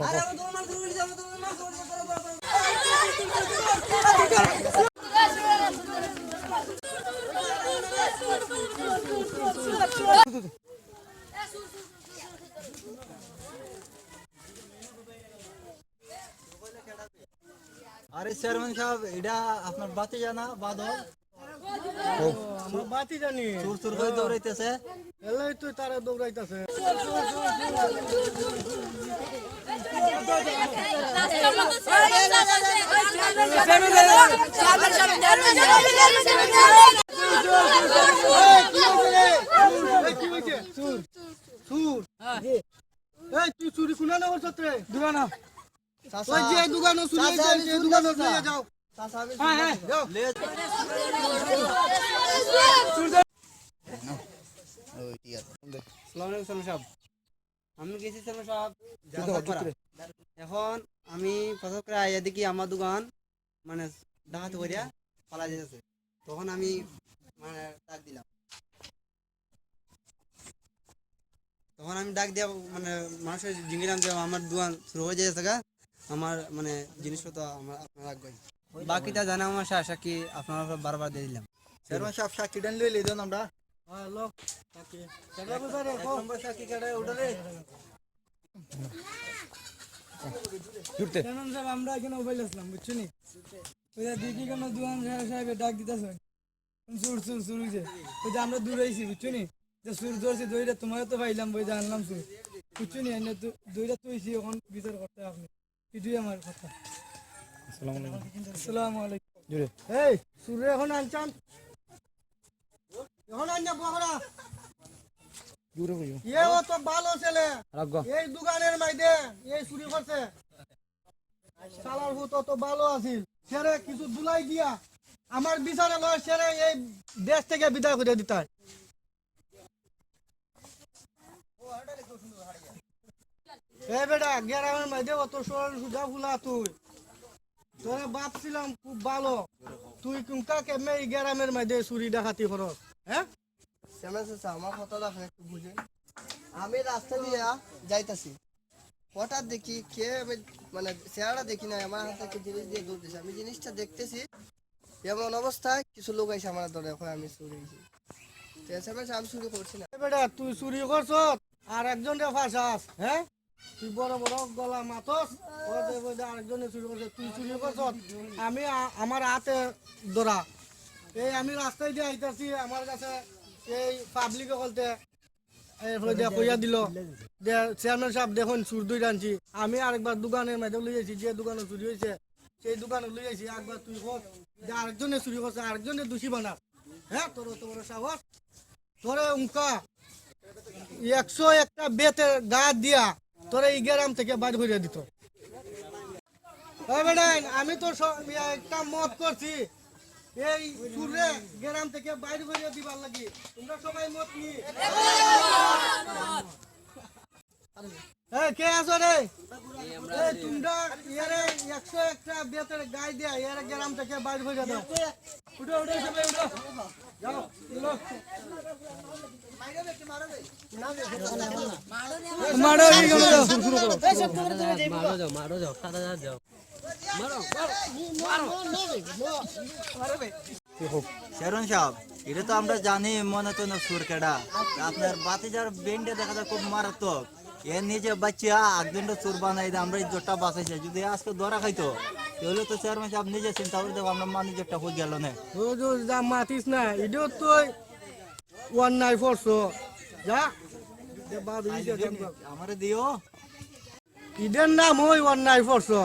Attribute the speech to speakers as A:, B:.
A: পছরটা হইরে আরে চেয়ারম্যান সাহেব এটা আপনার বাতি জানা বাদল
B: আমরা বাতি জানি
A: চুর চুর করে দৌড়াইতেছে
B: এলাই তুই তারা দৌড়াইতেছে তুই চুরি কুনা না করছত রে যে দুগানো চুরি নিয়ে যাও হ্যাঁ হ্যাঁ
C: সালাম সাহেব আমি গেছি সালাম সাহেব এখন আমি করে আইয়া দেখি আমার দোকান মানে ডাকাত করিয়া পালা যেতেছে তখন আমি মানে ডাক দিলাম। তখন আমি ডাক দিয়া মানে মানুষের জিঙ্গিলাম যে আমার দোকান শুরু হয়ে যাচ্ছে গা। আমার মানে জিনিসপত্র আমার আপনার রাখবেন বাকিটা জানা আমার আশা কি আপনার বারবার দিয়ে দিলাম।
A: চেয়ারম্যান সাহেব সাক্ষী ডান লই লই দেন আমরা।
B: আমরা এখানে মোবাইল আসলাম বুঝছ নি দিদি কেন দুয়ান সাহেব ডাক দিতেছে সুর সুর সুর হইছে ওই যে আমরা দূরে আইছি বুঝছ নি যে সুর ধরছি দইটা তোমার তো পাইলাম বই যে আনলাম সুর বুঝছ নি তো দইটা তো এখন বিচার করতে আপনি এটাই আমার কথা আসসালামু আলাইকুম। এই সুরে এখন আনচান ইয়ে ও তো ভালো ছেলে। এই দোকানের মাইদে এই চুরি করছে। শালার ভূত তো ভালো আছিল সেরে কিছু দুলাই দিয়া আমার বিচারে লয় সেরে এই দেশ থেকে বিদায় করে দিতার এই বেটা গ্রামের মাইদে অত সরল সুজা ফুলা তুই। তোরে বাপ ছিলাম খুব ভালো। তুই কাকে মেয়ে গ্রামের মাইদে চুরি ডাকাতি করস? হ্যাঁ?
D: শ্যামা চাচা আমার কথাটা আপনি একটু বুঝেন। আমি রাস্তা দিয়ে যাইতাছি। হঠাৎ দেখি কে আমি মানে চেহারা দেখি না আমার হাতে একটা জিনিস দিয়ে দৌড়তেছে আমি জিনিসটা দেখতেছি এমন অবস্থায় কিছু লোক এসে আমার ধরে এখন আমি চুরি হয়েছি। আমি চুরি করছি না।
B: বেটা তুই চুরি করছ? আর একজন রে ফাঁসাস হ্যাঁ? তুই বড় বড় গলা মাতস আরেকজনে চুরি করছে তুই চুরি করছ? আমি আমার হাতে ধরা। এই আমি রাস্তায় দিয়ে আইতাছি, আমার কাছে এই পাবলিকে বলতে কইয়া দিল, যে চেয়ারম্যান সাহেব, দেখুন চুর দুই আনছি। আমি আরেকবার দোকানের মধ্যে লই যাইছি যে দোকানে চুরি হয়েছে সেই দোকানে লই যাইছি একবার তুই হোক, যে আরেকজনে চুরি করছে, আরেকজনে দোষী বানা হ্যাঁ তোর তো বড় সাহস তোরে উনকা একশো একটা বেতে গা দিয়া তোরে এই থেকে বাদ করে দিত। আমি তো স- ইয়া একটা মত করছি এই সুরে গ্রাম থেকে বাইরে করে দিবার লাগি। তোমরা সবাই মত নি এই, কে আছো রে? তোমরা ইয়ারে একশো একটা গায়ে দিয়া ইয়ারে গ্রাম থেকে বাইরে উঠো সবাই উঠো। যাও মারো যাও শুরু করো
A: চেয়ারম্যান সাহেব এটা তো আমরা জানি মনে তো না সুর কেডা। আপনার বাতিজার বেন্ডে দেখা যায় খুব মারাত্মক। এ নিজে বাচ্চা একদিনটা চোর বানাই আমরা ইজ্জতটা বাঁচাইছে। যদি আজকে ধরা খাইতো তাহলে তো চেয়ারম্যান সাহেব নিজে চিন্তা করে দেখো আমরা মান ইজ্জতটা হয়ে গেল না।
B: যা মাতিস না তুই ওয়ান নাই ফোরশো যা।
A: আমারে দিও।
B: ইডের নাম ওয়ান নাই ফোরশো